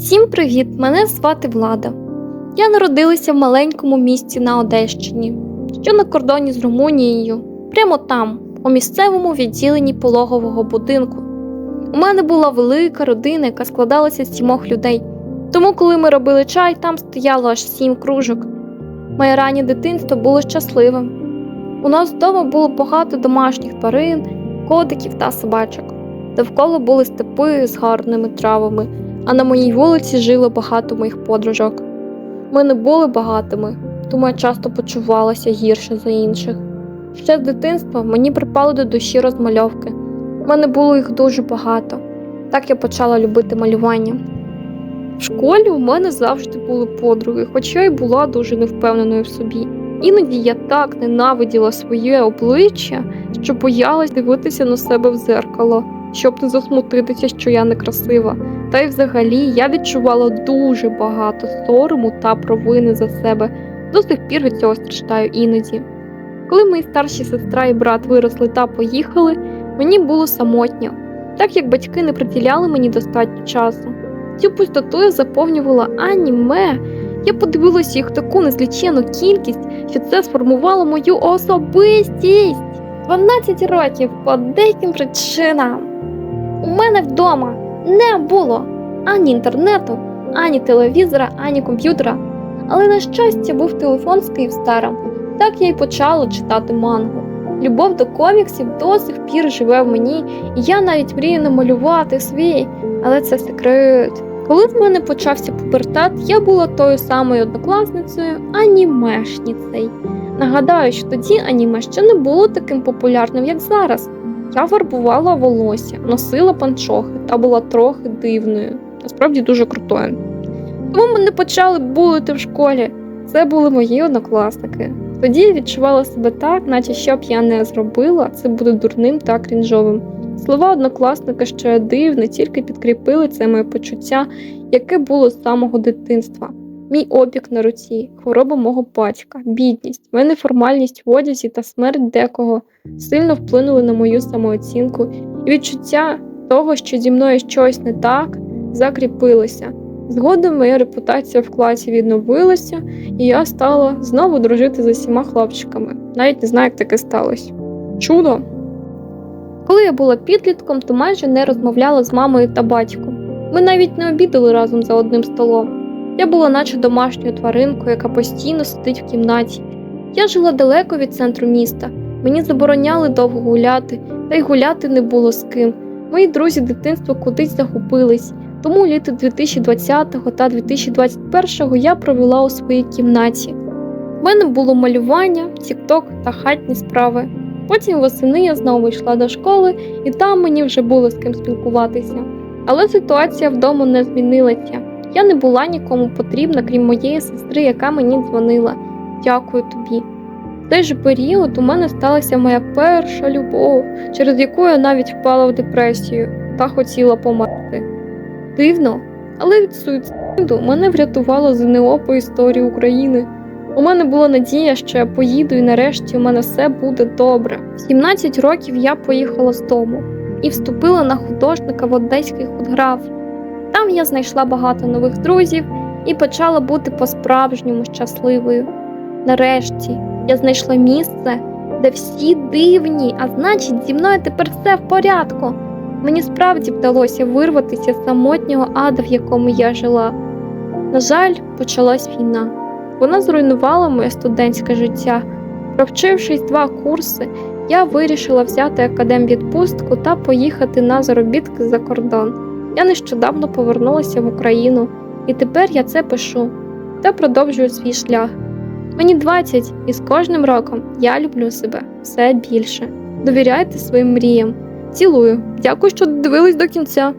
Всім привіт! Мене звати Влада. Я народилася в маленькому місті на Одещині, що на кордоні з Румунією, прямо там, у місцевому відділенні пологового будинку. У мене була велика родина, яка складалася з сімох людей. Тому, коли ми робили чай, там стояло аж сім кружок. Моє раннє дитинство було щасливим. У нас вдома було багато домашніх тварин, котиків та собачок. Довкола були степи з гарними травами, а на моїй вулиці жило багато моїх подружок. Ми не були багатими, тому я часто почувалася гірше за інших. Ще з дитинства мені припали до душі розмальовки. У мене було їх дуже багато. Так я почала любити малювання. В школі у мене завжди були подруги, хоча й була дуже невпевненою в собі. Іноді я так ненавиділа своє обличчя, що боялась дивитися на себе в зеркало, щоб не засмутитися, що я некрасива. Та й взагалі я відчувала дуже багато сорому та провини за себе. До сих пір від цього страждаю іноді. Коли мої старші сестра і брат виросли та поїхали, мені було самотньо, так як батьки не приділяли мені достатньо часу. Цю пустоту я заповнювала аніме. Я подивилася їх таку незлічену кількість, що це сформувало мою особистість. 12 років по деяким причинам. У мене вдома не було ані інтернету, ані телевізора, ані комп'ютера. Але на щастя був телефон з Київстаром. Так я й почала читати мангу. Любов до коміксів до сих пір живе в мені, і я навіть мрію намалювати свій, але це секрет. Коли в мене почався пубертат, я була тою самою однокласницею анімешніцею. Нагадаю, що тоді аніме ще не було таким популярним, як зараз. Я фарбувала волосся, носила панчохи та була трохи дивною, насправді дуже крутою. Тому мене почали булити в школі. Це були мої однокласники. Тоді я відчувала себе так, наче що б я не зробила, це буде дурним та крінжовим. Слова однокласника, що я дивна, тільки підкріпили це моє почуття, яке було з самого дитинства. Мій опік на руці, хвороба мого батька, бідність, моя неформальність в одязі та смерть декого сильно вплинули на мою самооцінку, і відчуття того, що зі мною щось не так, закріпилося. Згодом моя репутація в класі відновилася, і я стала знову дружити з усіма хлопчиками. Навіть не знаю, як таке сталося. Чудо! Коли я була підлітком, то майже не розмовляла з мамою та батьком. Ми навіть не обідали разом за одним столом. Я була наче домашньою тваринкою, яка постійно сидить в кімнаті. Я жила далеко від центру міста. Мені забороняли довго гуляти, та й гуляти не було з ким. Мої друзі дитинства кудись загубились, тому літо 2020 та 2021 я провела у своїй кімнаті. У мене було малювання, тікток та хатні справи. Потім восени я знову йшла до школи, і там мені вже було з ким спілкуватися. Але ситуація вдома не змінилася. Я не була нікому потрібна, крім моєї сестри, яка мені дзвонила. Дякую тобі. В той же період у мене сталася моя перша любов, через яку я навіть впала в депресію та хотіла померти. Дивно, але від суїциду мене врятувало ЗНО по історії України. У мене була надія, що я поїду і нарешті у мене все буде добре. В 17 років я поїхала з дому і вступила на художника в Одеський худграф. Там я знайшла багато нових друзів і почала бути по-справжньому щасливою. Нарешті я знайшла місце, де всі дивні, а значить, зі мною тепер все в порядку. Мені справді вдалося вирватися з самотнього ада, в якому я жила. На жаль, почалась війна. Вона зруйнувала моє студентське життя. Провчившись два курси, я вирішила взяти академвідпустку та поїхати на заробітки за кордон. Я нещодавно повернулася в Україну, і тепер я це пишу та продовжую свій шлях. Мені 20, і з кожним роком я люблю себе все більше. Довіряйте своїм мріям. Цілую. Дякую, що дивились до кінця.